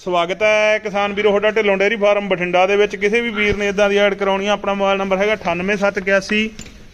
ਸਵਾਗਤ ਹੈ ਕਿਸਾਨ ਵੀਰੋ, ਤੁਹਾਡਾ ਢਿੱਲੋਂ ਡੇਅਰੀ ਫਾਰਮ ਬਠਿੰਡਾ ਦੇ ਵਿੱਚ। ਕਿਸੇ ਵੀ ਵੀਰ ਨੇ ਇਦਾਂ ਦੀ ਐਡ ਕਰਾਉਣੀ ਆ, ਆਪਣਾ ਮੋਬਾਈਲ ਨੰਬਰ ਹੈਗਾ 98781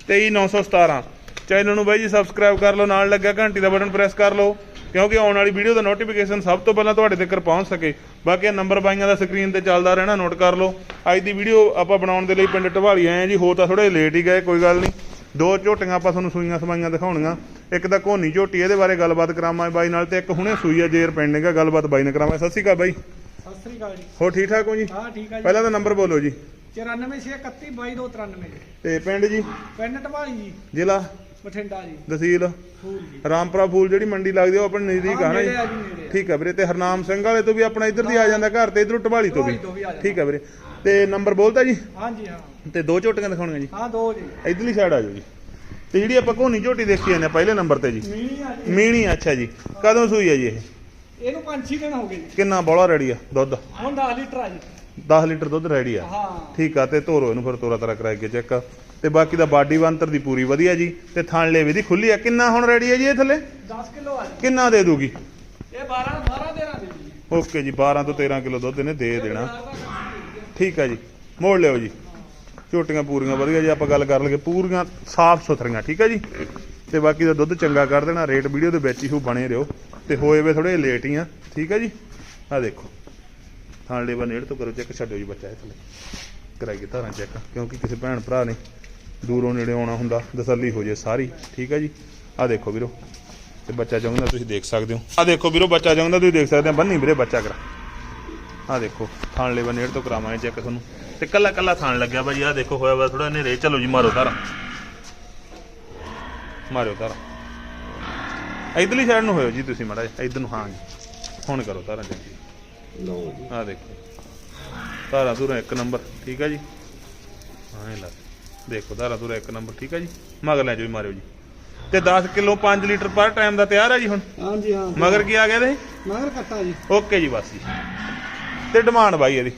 23917 ਚੈਨਲ ਨੂੰ ਬਾਈ ਜੀ ਸਬਸਕ੍ਰਾਈਬ ਕਰ ਲਓ, ਨਾਲ ਲੱਗਾ ਘੰਟੀ ਦਾ ਬਟਨ ਪ੍ਰੈਸ ਕਰ ਲਓ, ਕਿਉਂਕਿ ਆਉਣ ਵਾਲੀ ਵੀਡੀਓ ਦਾ ਨੋਟੀਫਿਕੇਸ਼ਨ ਸਭ ਤੋਂ ਪਹਿਲਾਂ ਤੁਹਾਡੇ ਤੱਕ ਪਹੁੰਚ ਸਕੇ। ਬਾਕੀ ਇਹ ਨੰਬਰ ਬਾਈਆਂ ਦਾ ਸਕਰੀਨ ਤੇ ਚੱਲਦਾ ਰਹਿਣਾ ਨੋਟ ਕਰ ਲਓ। ਅੱਜ ਦੀ ਵੀਡੀਓ ਆਪਾਂ ਬਣਾਉਣ ਦੇ ਲਈ ਪਿੰਡ ਢਵਾਲੀ ਆਏ ਆ ਜੀ ਹੋ ਤਾਂ ਥੋੜੇ ਲੇਟ ਹੀ ਗਏ, ਕੋਈ ਗੱਲ ਨਹੀਂ। ਦੋ ਝੋਟੀਆਂ ਆਪਾਂ ਤੁਹਾਨੂੰ ਸੂਈਆਂ ਸਮਾਈਆਂ ਦਿਖਾਉਣੀਆਂ। ਇੱਕ ਤਾਂ ਕੋਹਨੀ ਝੋਟੀ ਇਹਦੇ ਬਾਰੇ ਗੱਲਬਾਤ ਕਰਾਵਾਂ ਬਾਈ ਨਾਲ ਤੇ ਇੱਕ ਹੁਣੇ ਸੂਈ ਆ ਜੇਰ ਪੈਂਡਿੰਗ ਆ ਗੱਲਬਾਤ ਬਾਈ ਨਾਲ ਕਰਾਵਾਂ ਸਤਿ ਸ਼੍ਰੀ ਅਕਾਲ ਬਾਈ। ਸਤਿ ਸ੍ਰੀ ਅਕਾਲ ਜੀ। ਹੋ ਠੀਕ ਠਾਕ ਹੋ ਜੀ? ਹਾਂ ਠੀਕ ਆ ਜੀ। ਪਹਿਲਾਂ ਤਾਂ ਨੰਬਰ ਬੋਲੋ ਜੀ। 9461 ਜੀ ਤੇ ਪਿੰਡ ਜੀ? ਪਿੰਡ ਢਵਾਲੀ ਜੀ। ਜ਼ਿਲ੍ਹਾ? ਬਠਿੰਡਾ ਜੀ। ਤਹਿਸੀਲ? ਫੂਲ ਜੀ। ਰਾਮਪੁਰਾ ਫੂਲ ਜਿਹੜੀ ਮੰਡੀ ਲੱਗਦੀ ਆ, ਉਹ ਆਪਣੇ ਨਜ਼ਦੀਕ ਆ ਨਾ ਆ ਜੀ ਆ। ਠੀਕ ਹੈ ਵੀਰੇ ਤੇ ਹਰਨਾਮ ਸਿੰਘ ਵਾਲੇ ਤੋਂ ਵੀ ਆਪਣਾ ਇੱਧਰ ਦੀ ਆ ਜਾਂਦਾ ਘਰ ਤੇ ਇਧਰੋਂ ਢਵਾਲੀ ਤੋਂ ਵੀ। ਆ। ਠੀਕ ਹੈ ਵੀਰੇ। ਤੇ ਨੰਬਰ ਬੋਲਦਾ ਜੀ? ਹਾਂਜੀ ਹਾਂ। ਤੇ ਦੋ ਝੋਟੀਆਂ ਦਿਖਾਉਣੀਆਂ ਜੀ। ਹਾਂ ਦੋ ਜੀ। ਇਧਰਲੀ ਸਾਈਡ ਆ ਜਾਓ ਜੀ। ਤੇ ਜਿਹੜੀ ਆਪਾਂ ਕੋਹਨੀ ਝੋਟੀ ਦੇਖੀ ਜਾਂਦੇ ਆ ਪਹਿਲੇ ਨੰਬਰ ਤੇ ਜੀ। ਮੀਣੀ ਆ ਜੀ। ਮੀਣੀ ਅੱਛਾ ਜੀ। ਕਦੋਂ ਸੂਈ ਹੈ ਜੀ ਇਹ? ਇਹਨੂੰ 5-6 ਦਿਨ ਹੋ ਗਏ ਜੀ। ਕਿੰਨਾ ਬੋਲਾ ਰੈਡੀ ਆ ਦੁੱਧ? ਹੁਣ 10 ਲੀਟਰ ਆ ਜੀ। 10 ਲੀਟਰ ਦੁੱਧ ਰੈਡੀ ਆ? ਹਾਂ। ਠੀਕ ਆ ਤੇ ਧੋਰੋ ਇਹਨੂੰ ਫਿਰ ਤੋਰਾ ਤਰਾ ਕਰਾਏ ਕੇ ਚੈੱਕ। ਤੇ ਬਾਕੀ ਦਾ ਬਾਡੀ ਬੰਤਰ ਦੀ ਪੂਰੀ ਵਧੀਆ ਜੀ। ਤੇ ਥਣ ਲੇਵੇ ਦੀ ਖੁੱਲੀ ਆ। ਕਿੰਨਾ ਹੁਣ ਰੈਡੀ ਹੈ ਜੀ ਇਹ ਥੱਲੇ? 10 ਕਿਲੋ ਆ ਜੀ। ਕਿੰਨਾ ਦੇ ਦੂਗੀ? ਇਹ 12 12 13 ਦੇ ਜੀ। ਓਕੇ ਜੀ 12 ਤੋਂ 13 ਕਿਲੋ ਦੁੱਧ ਇਹਨੇ ਦੇ ਦੇਣਾ। ਠੀਕ ਆ ਜੀ। ਮੋੜ ਲਿਓ ਜੀ। ਝੋਟੀਆਂ ਪੂਰੀਆਂ ਵਧੀਆ ਜੀ ਆਪਾਂ ਗੱਲ ਕਰ ਲਈਏ, ਪੂਰੀਆਂ ਸਾਫ਼ ਸੁਥਰੀਆਂ, ਠੀਕ ਹੈ ਜੀ? ਤੇ ਬਾਕੀ ਦਾ ਦੁੱਧ ਚੰਗਾ ਕਰ ਦੇਣਾ, ਰੇਟ ਵੀਡੀਓ ਦੇ ਵਿੱਚ ਹੀ ਹੋ ਬਣੇ ਰਹੋ। ਤੇ ਹੋਏ ਵੇ ਥੋੜੇ ਲੇਟ ਹੀ ਆ, ਠੀਕ ਹੈ ਜੀ? ਆ ਦੇਖੋ। ਥਾਂ ਲੇਵਾ ਨੇੜ ਤੋਂ ਕਰੋ, ਚੈੱਕ ਛੱਡੋ ਜੀ ਬੱਚਾ ਇਸ ਥੱਲੇ ਕਰਾਈਏ ਧਾਰਾਂ ਚੈੱਕ, ਕਿਉਂਕਿ ਕਿਸੇ ਭੈਣ ਭਰਾ ਨੇ ਦੂਰੋਂ ਨੇੜੇ ਆਉਣਾ ਹੁੰਦਾ, ਤਸੱਲੀ ਹੋ ਜੇ ਸਾਰੀ, ਠੀਕ ਹੈ ਜੀ? ਆ ਦੇਖੋ ਵੀਰੋ। ਤੇ ਬੱਚਾ ਚਾਹੁੰਦਾ ਤੁਸੀਂ ਦੇਖ ਸਕਦੇ ਹੋ। ਆ ਦੇਖੋ ਵੀਰੋ, ਬੱਚਾ ਚਾਹੁੰਦਾ ਤੁਸੀਂ ਦੇਖ ਸਕਦੇ ਹੋ ਬੰਨੀ ਵੀਰੇ ਬੱਚਾ ਕਰਾ। ਆ ਦੇਖੋ ਥਾਣ ਲੈਵਾ ਨੇੜ ਤੋਂ ਕਰਾਵਾਂਗੇ ਚੈੱਕ ਤੁਹਾਨੂੰ। ਤੇ ਕੱਲਾ ਕੱਲਾ ਥਾਣ ਲੱਗਿਆ ਭਾਜੀ ਆ ਦੇਖੋ ਹੋਇਆ ਵਾ ਥੋੜਾ ਹਨੇਰੇ। ਚਲੋ ਜੀ ਮਾਰੋ ਤਾਰਾ ਮਾਰਿਓ ਤਾਰਾ ਇਧਰਲੀ ਸਾਈਡ ਨੂੰ ਹੋਇਓ ਜੀ ਤੁਸੀਂ ਮਾੜਾ ਇਧਰ ਨੂੰ ਹਾਂ ਜੀ। ਹੁਣ ਕਰੋ ਤਾਰਾ ਜੀ ਲਓ ਜੀ। ਆ ਦੇਖੋ। ਤਾਰਾ ਦੂਰਾ ਇੱਕ ਨੰਬਰ ਠੀਕ ਆ ਜੀ? ਹਾਂ ਲਾ ਦੇਖੋ ਤਾਰਾ ਦੂਰਾ ਇੱਕ ਨੰਬਰ ਠੀਕ ਆ ਜੀ? ਮਗਰ ਲੈ ਜਾਓ ਜੀ ਮਾਰਿਓ ਜੀ। ਤੇ 10 ਕਿਲੋ 5 ਲੀਟਰ ਪਰ ਟਾਈਮ ਦਾ ਤਿਆਰ ਆ ਜੀ ਹੁਣ? ਹਾਂਜੀ ਹਾਂ ਮਗਰ ਕੀ ਆ ਗਿਆ ਇਹਦੇ? ਮਗਰ ਕੱਟਾ ਜੀ। ਓਕੇ ਜੀ ਬਸ ਜੀ। ਤੇ ਡਿਮਾਂਡ ਬਾਈ ਇਹਦੀ।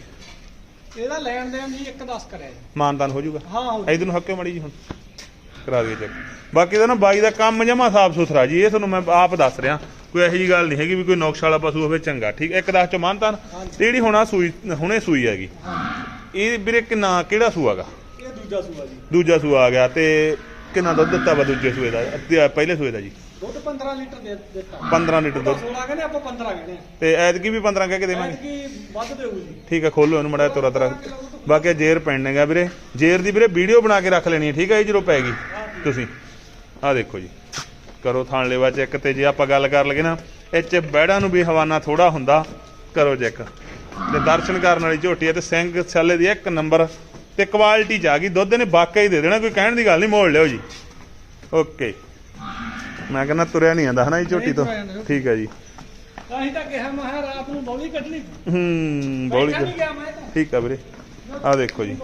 ਇਹਦਾ ਲੈਣ ਦੇਣ ਜੀ ਇੱਕ 10 ਕਰਿਆ ਜੀ। ਮਾਨਦਾਨ ਹੋ ਜਾਊਗਾ? ਹਾਂ ਹੋ ਇਧਰ ਨੂੰ ਹੱਕੇ ਮੜੀ ਜੀ ਹੁਣ। ਕਰਾ ਦਈਏ ਚੈੱਕ। ਬਾਕੀ ਦਾ ਨਾ ਬਾਈ ਦਾ ਕੰਮ ਜਮਾ ਸਾਫ਼ ਸੁਥਰਾ ਜੀ ਇਹ ਤੁਹਾਨੂੰ ਮੈਂ ਆਪ ਦੱਸ ਰਿਹਾ। ਕੋਈ ਇਹੋ ਜੀ ਗੱਲ ਨਹੀਂ ਹੈਗੀ ਵੀ ਕੋਈ ਨੌਕਸ਼ ਵਾਲਾ ਪਸ਼ੂ ਹੋਵੇ ਚੰਗਾ ਠੀਕ? ਇੱਕ ਦਸ ਚ ਮਾਨਤਾਨ ਜਿਹੜੀ ਹੁਣ ਸੂਈ ਹੁਣੇ ਸੂਈ ਹੈਗੀ। ਇਹ ਵੀਰੇ ਕਿੰਨਾ ਕਿਹੜਾ ਸੂਆਗਾ ਇਹ ਦੂਜਾ ਸੂਆ ਜੀ। ਦੂਜਾ ਸੂਆ ਆ ਗਿਆ ਤੇ ਕਿੰਨਾ ਦੁੱਧ ਦਿੱਤਾ ਵਾ ਦੂਜੇ ਸੂਏ ਦਾ? ਪਹਿਲੇ ਸੂਏ ਦਾ ਜੀ। ਦੁੱਧ 15 ਲੀਟਰ ਦੇ ਦਿੱਤਾ। 15 ਲੀਟਰ ਦੁੱਧ। 16 ਕਹਿੰਦੇ ਆਪਾਂ 15 ਕਹਿੰਦੇ ਆ। ਤੇ ਐਤਕੀ ਵੀ 15 ਕਹਿ ਕੇ ਦੇਵਾਂਗੇ। ਐਤਕੀ ਵੱਧ ਦੇਊ ਜੀ। ਠੀਕ ਹੈ ਖੋਲੋ ਇਹਨੂੰ ਮੜਾ ਤੋਰਾ ਤਰਾ ਬਾਕੀ ਜੇਰ ਪੈਂਡਿੰਗ ਆ ਵੀਰੇ। ਜੇਰ ਦੀ ਵੀਰੇ ਵੀਡੀਓ ਬਣਾ ਕੇ ਰੱਖ ਲੈਣੀ ਹੈ ਠੀਕ ਹੈ ਜੀ ਜਦੋਂ ਪੈਗੀ ਤੁਸੀਂ। ਆਹ ਦੇਖੋ ਜੀ। ਕਰੋ ਥਾਣ ਲੈਵਾ ਚੈੱਕ ਤੇ ਜੇ ਆਪਾਂ ਗੱਲ ਕਰ ਲਗੇ ਨਾ ਇਹ ਚ ਬੈੜਾਂ ਨੂੰ ਵੀ ਹਵਾਨਾ ਥੋੜਾ ਹੁੰਦਾ ਕਰੋ ਚੈੱਕ। ਤੇ ਦਰਸ਼ਨ ਕਰਨ ਵਾਲੀ ਝੋਟੀ ਹੈ ਤੇ ਸਿੰਘ ਛੱਲੇ ਦੀ ਇੱਕ ਨੰਬਰ ਤੇ ਕੁਆਲਿਟੀ ਚ ਆ ਗਈ। ਦੁੱਧ ਨੇ ਵਾਕਈ ਹੀ ਦੇ ਦੇਣਾ ਕੋਈ ਕਹਿਣ ਦੀ ਗੱਲ ਨਹੀਂ ਮੋੜ ਲਿਓ ਜੀ। ਓਕੇ। ਮੈਂ ਕਹਿੰਦਾ ਤੁਰਿਆ ਨਹੀਂ ਆਂਦਾ ਹਨਾ ਜੀ ਝੋਟੀ ਤੋਂ? ਜਾਂਦਾ। ਠੀਕ ਹੈ ਜੀ। ਅਸੀਂ ਤਾਂ ਕਿਹਾ ਮੈਂ ਕਿਹਾ ਰਾਤ ਨੂੰ ਬੌਲੀ ਕੱਢਣੀ ਹੂੰ ਬੋਲੀ ਤਾਂ। ਠੀਕ ਆ ਵੀਰੇ। ਆਹ ਦੇਖੋ ਜੀ।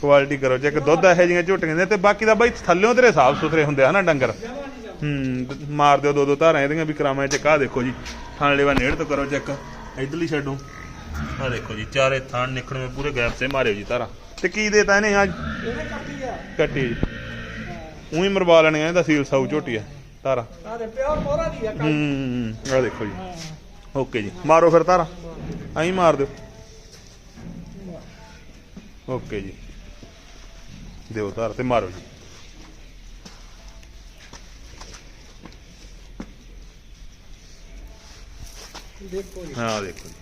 ਕੁਆਲਿਟੀ ਕਰੋ ਚੈੱਕ ਦੁੱਧ ਇਹੋ ਜਿਹੀਆਂ ਝੋਟੀਆਂ ਦੇ ਤੇ ਬਾਕੀ ਦਾ ਬਾਈ ਥੱਲਿਓਂ ਤੇਰੇ ਸਾਫ਼ ਸੁਥਰੇ ਹੁੰਦੇ ਆ ਨਾ ਡੰਗਰ। ਹੂੰ ਮਾਰ ਦਿਓ ਦੋ ਦੋ ਧਾਰਾਂ ਇਹਦੀਆਂ ਵੀ ਕਰਾਵਾਂ ਚੈੱਕ ਆਹ ਦੇਖੋ ਜੀ ਥਾਣ ਲੈਵਾ ਨੇੜ ਤੋਂ ਕਰੋ ਚੈੱਕ। ਇਧਰਲੀ ਛੱਡੋ। ਆਹ ਦੇਖੋ ਜੀ ਚਾਰੇ ਥਾਣ ਨਿਕਲਵੇਂ ਪੂਰੇ ਗੈਪ ਸੇ ਮਾਰਿਓ ਜੀ ਧਾਰਾਂ। ਤੇ ਕੀ ਦੇਤਾ ਇਹਨੇ ਅੱਜ? ਇਹਨੇ ਕੱਟੀ ਆ। ਕੱਟੀ ਜੀ। ਉਹੀ ਮਰਵਾ ਲੈਣੇ ਆ ਇਹਦਾ ਸੀਲ ਸਾਊ ਝੋਟੀ ਆ। ਧਾਰਾ ਆ ਦੇ ਪਿਓਰ ਮੋਹਰਾ ਦੀ ਆ ਕੱਲ ਹੂੰ ਆਹ ਦੇਖੋ ਜੀ। ਓਕੇ ਜੀ। ਮਾਰੋ ਫਿਰ ਧਾਰਾ ਐਂ ਮਾਰ ਦਿਓ। ਓਕੇ ਜੀ। ਦਿਓ ਧਾਰ ਤੇ ਮਾਰੋ ਜੀ। ਦੇਖੋ ਜੀ। ਹਾਂ ਦੇਖੋ ਜੀ।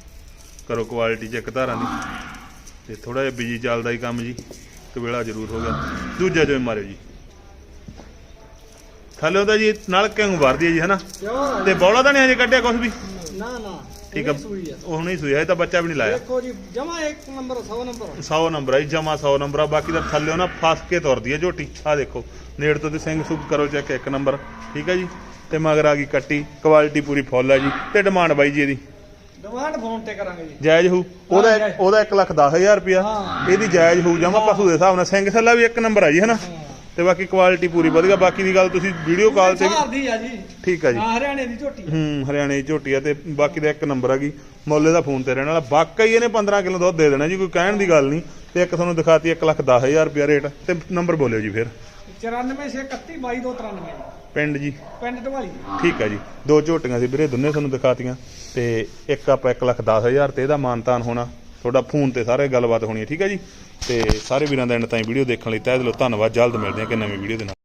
ਕਰੋ ਕੁਆਲਿਟੀ ਚੈੱਕ ਧਾਰਾਂ ਦੀ। ਤੇ ਥੋੜਾ ਜਿਹਾ ਬਿਜ਼ੀ ਚੱਲਦਾ ਹੀ ਕੰਮ ਜੀ। ਕਵੇਲਾ ਜ਼ਰੂਰ ਹੋ ਗਿਆ। ਦੂਜਾ ਜੋ ਮਾਰਿਓ ਜੀ। ਥੱਲੇ ਉਹਦਾ ਜੀ ਨਾਲ ਕਿੰਗ ਵਰਦੀ ਹੈ ਜੀ ਹਨਾ? ਪਿਓਰ ਤੇ ਬੌਲਾ ਤਾਂ ਨਹੀਂ ਹਜੇ ਕੱਢਿਆ ਕੁਝ ਵੀ? ਨਾ ਨਾ ਠੀਕ ਆ। ਸੂਈ ਉਹ ਨਹੀਂ ਸੂਇਆ ਇਹ ਤਾਂ ਬੱਚਾ ਵੀ ਨਹੀਂ ਲਾਇਆ। ਦੇਖੋ ਜੀ ਜਮਾ ਇੱਕ ਨੰਬਰ 100 ਨੰਬਰ। 100 ਨੰਬਰ ਜੀ ਜਮਾ 100 ਨੰਬਰ ਆ। ਬਾਕੀ ਦਾ ਥੱਲੇ ਨਾ ਫਸ ਕੇ ਤੁਰਦੀ ਹੈ ਝੋਟੀ। ਆ ਦੇਖੋ ਨੇੜ ਤੋਂ ਤੇ ਸਿੰਘ ਸੁਪ ਕਰੋ ਚੈੱਕ ਇੱਕ ਨੰਬਰ। ਠੀਕ ਹੈ ਜੀ? ਤੇ ਮਗਰ ਆ ਗਈ ਕੱਟੀ। ਕੁਆਲਿਟੀ ਪੂਰੀ ਫੁੱਲ ਹੈ ਜੀ। ਤੇ ਡਿਮਾਂਡ ਬਾਈ ਜੀ ਇਹਦੀ। ਡਿਮਾਂਡ ਫੋਨ ਤੇ ਕਰਾਂਗੇ ਜੀ। ਜਾਇਜ਼ ਹੋਊ। ਉਹਦਾ। ਉਹਦਾ 1 ਲੱਖ 10000 ਰੁਪਿਆ ਹਾਂ। ਇਹਦੀ ਜਾਇਜ਼ ਹੋਊ ਜਮਾ ਪਸ਼ੂ ਦੇ ਹਿਸਾਬ ਨਾਲ। ਸਿੰਘ ਥੱਲਾ ਵੀ ਇੱਕ ਨੰਬਰ ਆ ਜੀ ਹਨਾ? ਤੇ ਬਾਕੀ ਕੁਆਲਿਟੀ ਪੂਰੀ ਵਧੀਆ। ਬਾਕੀ ਦੀ ਗੱਲ ਤੁਸੀਂ ਵੀਡੀਓ ਕਾਲ ਤੇ ਵੀ ਦੀ ਆ ਜੀ। ਠੀਕ ਆ ਜੀ। ਹਾਂ ਹਰਿਆਣੇ ਦੀ ਝੋਟੀ। ਆ। ਹੂੰ ਹਰਿਆਣੇ ਦੀ ਝੋਟੀ ਆ ਤੇ ਬਾਕੀ ਦਾ ਇੱਕ ਨੰਬਰ ਹੈਗੀ ਮੁੱਲੇ ਦਾ ਫੋਨ ਤੇ ਰਹਿਣ ਵਾਲਾ। ਵਾਕਈ ਇਹਨੇ 15 ਕਿਲੋ ਦੁੱਧ ਦੇ ਦੇਣਾ ਜੀ ਕੋਈ ਕਹਿਣ ਦੀ ਗੱਲ ਨਹੀਂ। ਤੇ ਇੱਕ ਤੁਹਾਨੂੰ ਦਿਖਾਤੀ 1 ਲੱਖ 10000 ਰੁਪਿਆ ਰੇਟ। ਤੇ ਨੰਬਰ ਬੋਲਿਓ ਜੀ ਫਿਰ। 94 ਸੇ 31 22 293 ਪਿੰਡ ਜੀ। ਪਿੰਡ ਢਵਾਲੀ। ਠੀਕ ਹੈ ਜੀ। ਦੋ ਝੋਟੀਆਂ ਸੀ ਵੀਰੇ ਦੋਨੇ ਤੁਹਾਨੂੰ ਦਿਖਾਤੀਆਂ। ਤੇ ਇੱਕ ਆਪਾਂ 1 ਲੱਖ 10 ਹਜ਼ਾਰ ਤੇ ਇਹਦਾ ਮਾਨਤਾਨ ਹੋਣਾ। ਤੁਹਾਡਾ ਫੋਨ ਤੇ ਸਾਰੇ ਗੱਲਬਾਤ ਹੋਣੀ ਹੈ, ਠੀਕ ਹੈ ਜੀ? ਤੇ ਸਾਰੇ ਵੀਰਾਂ ਦਾ ਐਂਡ ਤਾਈਂ ਵੀਡੀਓ ਦੇਖਣ ਲਈ ਤਹਿ ਦਿਲੋਂ ਧੰਨਵਾਦ। ਜਲਦ ਮਿਲਦੇ ਹਾਂ ਕਿ ਨਵੀਂ ਵੀਡੀਓ ਦੇ ਨਾਲ।